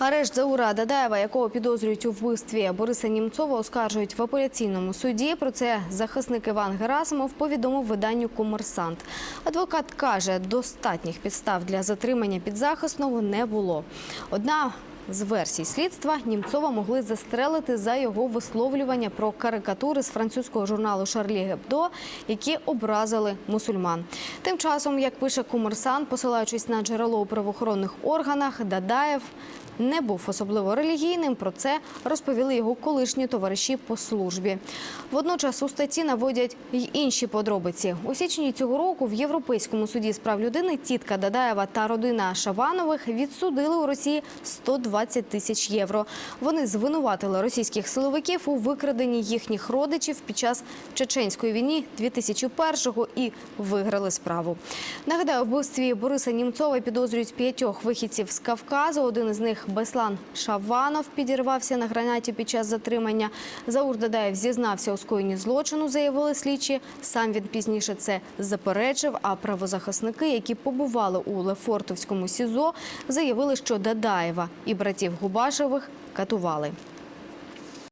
Арешт Заура Дадаєва, якого підозрюють у вбивстві Бориса Німцова, оскаржують в апеляційному суді. Про це захисник Іван Герасимов повідомив виданню Комерсант. Адвокат каже, достатніх підстав для затримання підзахисного не було. Одна з версій слідства Німцова могли застрелити за його висловлювання про карикатури з французького журналу Шарлі Гебдо, які образили мусульман. Тим часом, як пише Комерсант, посилаючись на джерело у правоохоронних органах, Дадаєв не був особливо релігійним. Про це розповіли його колишні товариші по службі. Водночас у статті наводять й інші подробиці. У січні цього року в Європейському суді з прав людини тітка Дадаєва та родина Шаванових відсудили у Росії 120 тисяч євро. Вони звинуватили російських силовиків у викраденні їхніх родичів під час чеченської війни 2001-го і виграли справу. Нагадаю, вбивстві Бориса Німцова підозрюють п'ятьох вихідців з Кавказу. Один із них Беслан Шаванов підірвався на гранаті під час затримання. Заур Дадаєв зізнався у скоєнні злочину, заявили слідчі. Сам він пізніше це заперечив. А правозахисники, які побували у Лефортовському СІЗО, заявили, що Дадаєва і братів Губашевих катували.